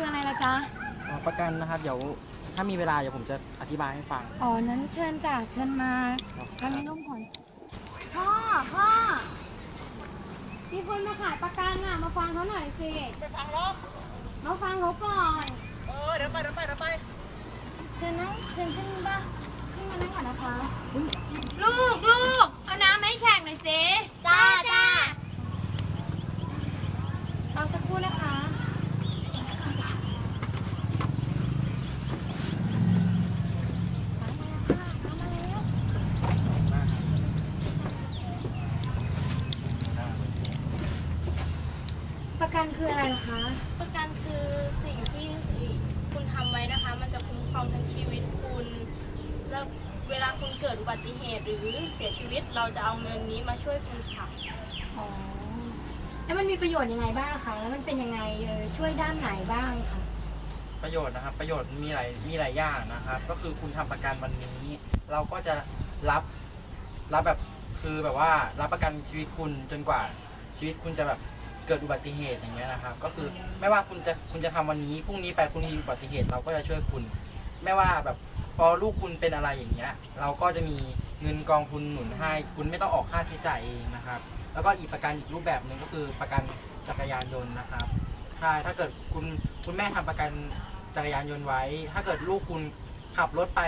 อะจ๊ะ อ๋อประกันนะครับ เดี๋ยวถ้ามีเวลาเดี๋ยวผมจะอธิบายให้ฟัง อ๋อ นั้นเชิญจ้ะ เชิญมาครับทำให้นุ่มก่อนพ่อ พ่อ มีคนมาขายประกันอะ มาฟังเขาหน่อยสิ ไปฟังลบมาฟังเขาก่อน เออ เดี๋ยวไปเดี๋ยวไปเดี๋ยวไป เชิญนั่งเชิญขึ้นบ้างขึ้นมานั่งก่อนนะคะ ลูก ลูกเอาน้ำให้แขกหน่อยสิ จ้าจ้าเอาสักครู่นะคะ ประ กันคืออะไรเหรอคะประกันคือสิ่งที่คุณทำไว้นะคะ มันจะคุ้มครองทั้งชีวิตคุณ แล้วเวลาคุณเกิดอุบัติเหตุหรือเสียชีวิตเราจะเอาเงินนี้มาช่วยคุณค่ะ อ๋อแล้วมันมีประโยชน์ยังไงบ้างคะแล้วมันเป็นยังไงเออช่วยด้านไหนบ้างคะประโยชน์นะครับประโยชน์มีหลายมีหลายอย่างนะครับ ก็คือคุณทำประกันวันนี้ เราก็จะรับรับแบบคือแบบว่ารับประกันชีวิตคุณจนกว่าชีวิตคุณจะแบบ เกิดอุบัติเหตุอย่างเงี้ยนะครับก็คือไม่ว่าคุณจะคุณจะทำวันนี้พรุ่งนี้ไปคุณมีอุบัติเหตุเราก็จะช่วยคุณ ไม่ว่าแบบพอลูกคุณเป็นอะไรอย่างเงี้ย เราก็จะมีเงินกองทุนหนุนให้ คุณไม่ต้องออกค่าใช้จ่ายเองนะครับ แล้วก็อีกประกันอีกรูปแบบหนึ่งก็คือประกันจักรยานยนต์นะครับใช่ถ้าเกิดคุณคุณแม่ทำประกันจักรยานยนต์ไว้ ถ้าเกิดลูกคุณขับรถไป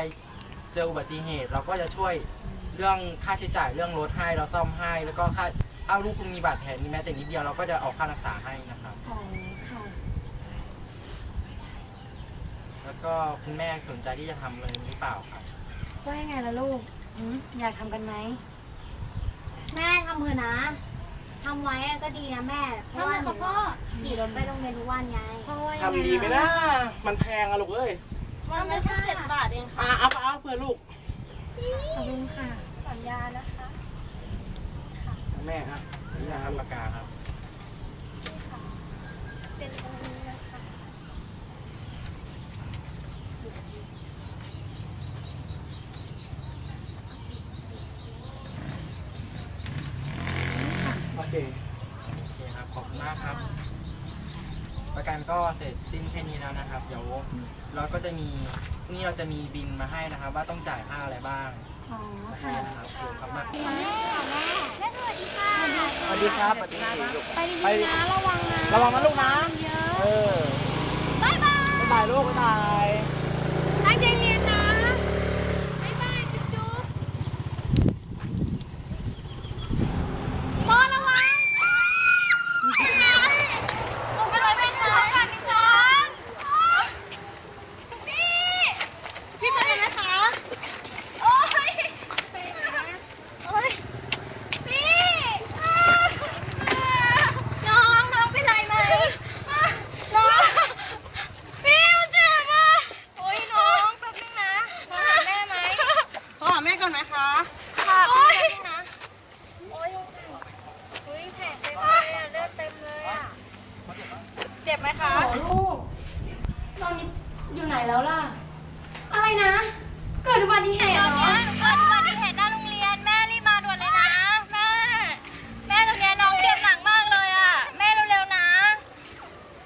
เจออุบัติเหตุ เราก็จะช่วยเรื่องค่าใช้จ่ายเรื่องรถให้เราซ่อมให้แล้วก็ค่า ถ้าลูกคุณมีบาดแผลมีแม้แต่นิดเดียวเราก็จะออกค่ารักษาให้นะครับ อ๋อค่ะ แล้วก็คุณแม่สนใจที่จะทำเลยหรือเปล่าครับ ว่ายังไงล่ะลูกหืมอยากทำกันไหม แม่ทำเถอะนะทำไว้อะก็ดีนะแม่ เพราะว่าหนูขี่รถไปโรงเรียนทุกวันไงพ่อว่ายังไงทำดีไหมนะมันแพงอะลูกเอ้ยมันไม่แค่เจ็ดบาทเองค่ะ อะเอาเอาเพื่อลูก ขอบคุณค่ะ สัญญานะคะ แม่ครับนี่นะครับปากกาครับเป็นตรงนี้นะคะโอเคโอเคครับขอบคุณมากครับ ประกันก็เสร็จสิ้นแค่นี้แล้วนะครับ เดี๋ยวเราก็จะมีพรุ่งนี้เราจะมีบินมาให้นะครับ ว่าต้องจ่ายค่าอะไรบ้าง อ๋อค่ะคุณครับมากแม่แม่สวัสดีค่ะ สวัสดีครับสวัสดีครับไปดีๆนะระวังนะระวังนะลูกนะ เยอะ เออบ๊ายบาย บ๊ายบายลูกบ๊ายบาย ตั้งใจเรียนนะ บ๊ายบายจุ๊บจุ๊บ โมระวังลงไปเลยแม่ค่ะก่อนก่อนพี่ พี่เป็นยังไงคะ โอ๊ยโอ๊ยพี่น้องน้องเป็นไรไหมน้องพี่หนูเจ็บอะโอ๊ยน้องแป๊บนึงนะโทรหาแม่ไหม โทรหาแม่ก่อนไหมคะ ค่ะแป๊บนึงนะ อุ้ยแผลเต็มเลยอะ เลือดเต็มเลยอะ เจ็บไหมคะ โอ้ลูก ตอนนี้ อยู่ไหนแล้วล่ะ อะไรนะ เกิดอุบัติเหตุตเหรอนอ เนี้ยหนูเกิดอุบัติเหตุหน้าโรงเรียนแม่รีบมาด่วนเลยนะ แม่ แม่ตรงเนี้ยน้องเจ็บหนักมากเลยอะ แม่เร็วๆนะ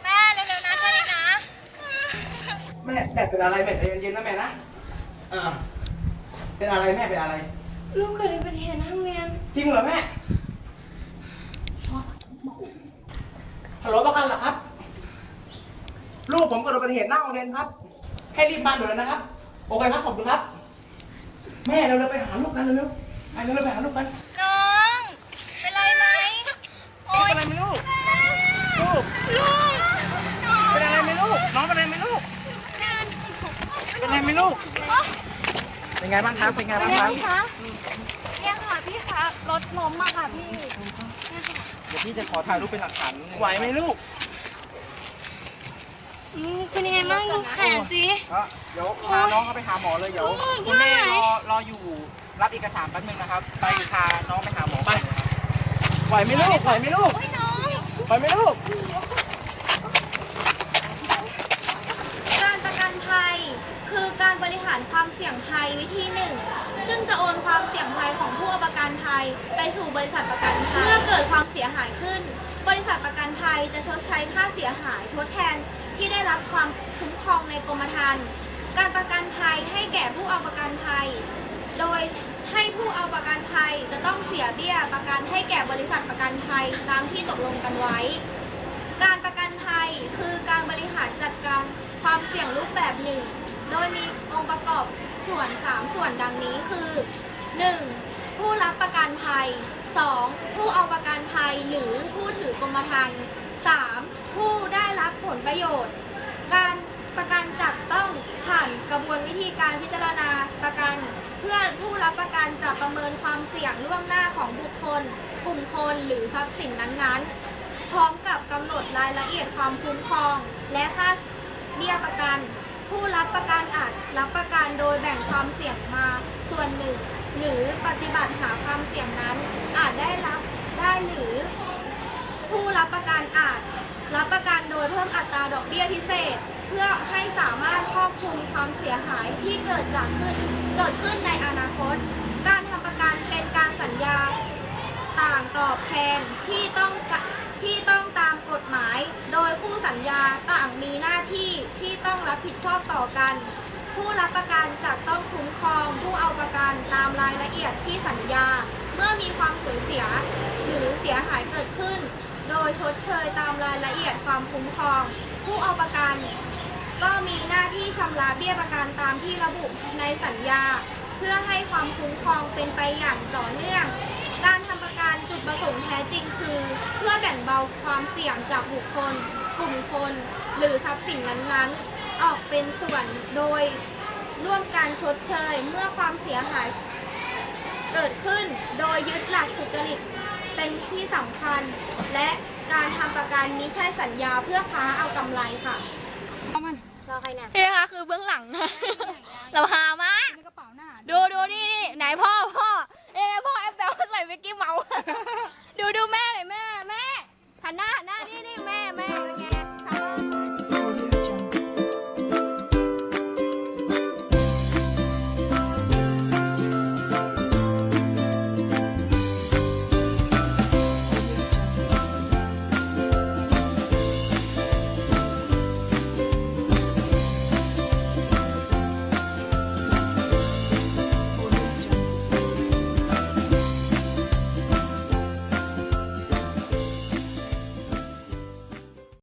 แม่เร็วๆนะแค่นี้นะ แม่แม่เป็นอะไรแม่ใจเย็นๆนะแม่นะอ่าเป็นอะไรแม่เป็นอะไร ลูกเกิดอุบัติเหตุหน้าโรงเรียน จริงเหรอแม่ฮัลโหลประกันเหรอครับ ลูกผมเกิดอุบัติเหตุหน้าโรงเรียนครับ ให้รีบมาด่วนเลยนะครับ โอเคครับขอบคุณครับ แม่เร็วๆไปหาลูกกันเร็วๆไปเร็วๆไปหาลูกกันน้อง เป็นไรไหมโอ๊ยเป็นอะไรไหมลูก ลูก ลูกเป็นอะไรไหมลูก น้องเป็นอะไรไหมลูก เป็นอะไรไหมลูก เป็นไงบ้างครับ เป็นไงบ้างครับพี่คะเนี่ยค่ะพี่คะรถล้มอะค่ะพี่ เดี๋ยวพี่จะขอถ่ายรูปเป็นหลักฐานนิดนึงไหวไหมลูกอืม เป็นยังไงบ้างลูกแขนสิ ก็เดี๋ยวพาน้องเขาไปหาหมอเลยเดี๋ยวโอ้ยคุณแม่ได้รอรออยู่รับเอกสารแป๊บนึงนะครับ ไปพาน้องไปหาหมอไปไหวไหมลูกไหวไหมลูกโอ๊ยน้องไหวไหมลูกการประกันภัย คือการบริหารความเสี่ยงภัยวิธีหนึ่ง ซึ่งจะโอนความเสี่ยงภัยของผู้เอาประกันภัย ไปสู่บริษัทประกันภัยเมื่อเกิดความเสียหายขึ้น บริษัทประกันภัยจะชดใช้ค่าเสียหายทดแทน ที่ได้รับความคุ้มครองในกรมธรรม์การประกันภัยให้แก่ผู้เอาประกันภัย โดยให้ผู้เอาประกันภัยจะต้องเสียเบี้ยประกันให้แก่บริษัทประกันภัยตามที่ตกลงกันไว้ การประกันภัยคือการบริหารจัดการความเสี่ยงรูปแบบหนึ่ง โดยมีองค์ประกอบส่วน 3 ส่วนดังนี้คือ 1. ผู้รับประกันภัย 2. ผู้เอาประกันภัยหรือผู้ถือกรมธรรม์ 3. ผู้ได้รับผลประโยชน์ การประกันจับต้องผ่านกระบวนวิธีการพิจารณาประกัน เพื่อผู้รับประกันจะประเมินความเสี่ยงล่วงหน้าของบุคคล กลุ่มคนหรือทรัพย์สินนั้นๆ พร้อมกับกำหนดรายละเอียดความคุ้มครอง และค่าเบี้ยประกัน ผู้รับประกันอาจรับประกันโดยแบ่งความเสี่ยงมาส่วนหนึ่ง หรือปฏิบัติหาความเสี่ยงนั้นอาจได้รับได้หรือ ผู้รับประกันอาจ รับประกันโดยเพิ่มอัตราดอกเบี้ยพิเศษ เพื่อให้สามารถครอบคลุมความเสียหายที่เกิดจากขึ้นเกิดขึ้นในอนาคต การทำประกันเป็นการสัญญาต่างตอบแทนที่ต้องที่ต้องตามกฎหมาย โดยคู่สัญญาต่างมีหน้าที่ที่ต้องรับผิดชอบต่อกัน ผู้รับประกันจะต้องคุ้มครองผู้เอาประกันตามรายละเอียดที่สัญญา เมื่อมีความสูญเสียหรือเสียหายเกิดขึ้น โดยชดเชยตามรายละเอียดความคุ้มครอง ผู้เอาประกัน ก็มีหน้าที่ชำระเบี้ยประกันตามที่ระบุในสัญญา เพื่อให้ความคุ้มครองเป็นไปอย่างต่อเนื่อง การทำประกันจุดประสงค์แท้จริงคือ เพื่อแบ่งเบาความเสี่ยงจากบุคคล กลุ่มคน หรือทรัพย์สินนั้นๆ ออกเป็นส่วนโดยร่วมการชดเชยเมื่อความเสียหายเกิดขึ้นโดยยึดหลักสุจริตเป็นที่สำคัญ และ ทำประกันมิใช่สัญญาเพื่อค้าเอากำไรค่ะนี่นะคะคือเบื้องหลังเราหามากดูดูนี่นี่ไหนพ่อพ่อเอ้ยพ่อแอปเปิลใส่เวกกี้เมาส์ดูดูแม่หน่อยแม่แม่